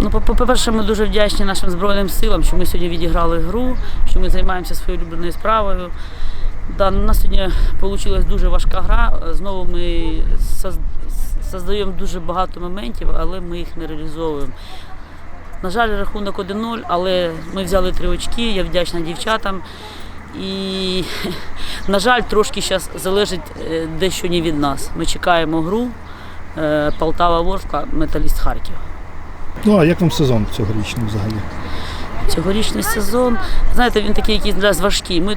Ну, по- по-перше, ми дуже вдячні нашим Збройним силам, що ми сьогодні відіграли гру, що ми займаємося своєю улюбленою справою. Да, у нас сьогодні вийшла дуже важка гра. Знову ми создаємо дуже багато моментів, але ми їх не реалізовуємо. На жаль, рахунок 1-0, але ми взяли три очки, я вдячна дівчатам. І, на жаль, трошки зараз залежить е, дещо не від нас. Ми чекаємо гру е, Полтава Ворскла, Металіст Харків. Ну а як вам сезон цьогорічний взагалі? Цьогорічний сезон, знаєте, він такий якийсь зараз важкий. Ми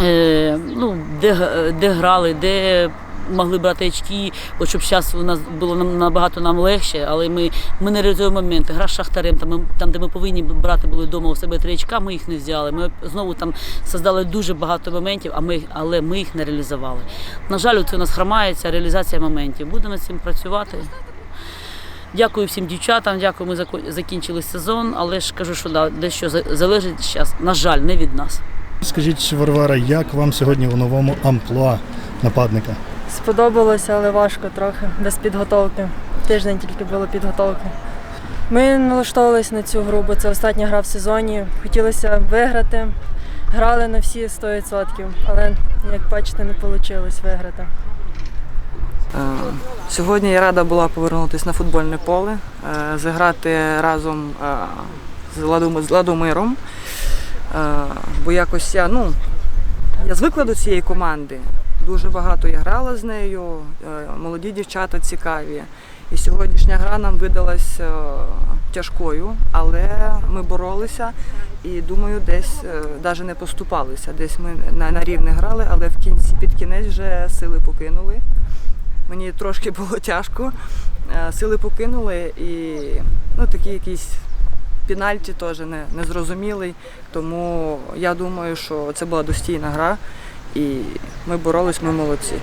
е, ну, де, де грали, де могли брати очки, от щоб зараз у нас було набагато нам легше, але ми, ми не реалізуємо моменти. Гра з Шахтарем, там, там, де ми повинні брати були вдома у себе три очка, ми їх не взяли. Ми знову там создали дуже багато моментів, а ми, але ми їх не реалізували. На жаль, це у нас хромається реалізація моментів. Будемо з цим працювати. Дякую всім дівчатам, дякую, ми закінчили сезон, але ж кажу, що да, дещо залежить зараз, на жаль, не від нас. Скажіть, Варвара, як вам сьогодні у новому амплуа нападника? Сподобалося, але важко трохи, без підготовки. Тиждень тільки було підготовки. Ми налаштовувалися на цю гру, бо це остання гра в сезоні. Хотілося виграти. Грали на всі 100%, але, як бачите, не вийшло виграти. Е, Сьогодні я рада була повернутися на футбольне поле, е, заграти разом е, з Ладомиром. Бо якось я, ну, я звикла до цієї команди. Дуже багато я грала з нею, молоді дівчата цікаві. І сьогоднішня гра нам видалась е, тяжкою, але ми боролися і думаю, десь навіть не поступалися. Десь ми на рівне грали, але в кінці під кінець вже сили покинули. Мені трошки було тяжко. Е, Сили покинули і ну, такий якийсь пенальті теж не, незрозумілий. Тому я думаю, що це була достійна гра і ми боролись, ми молодці.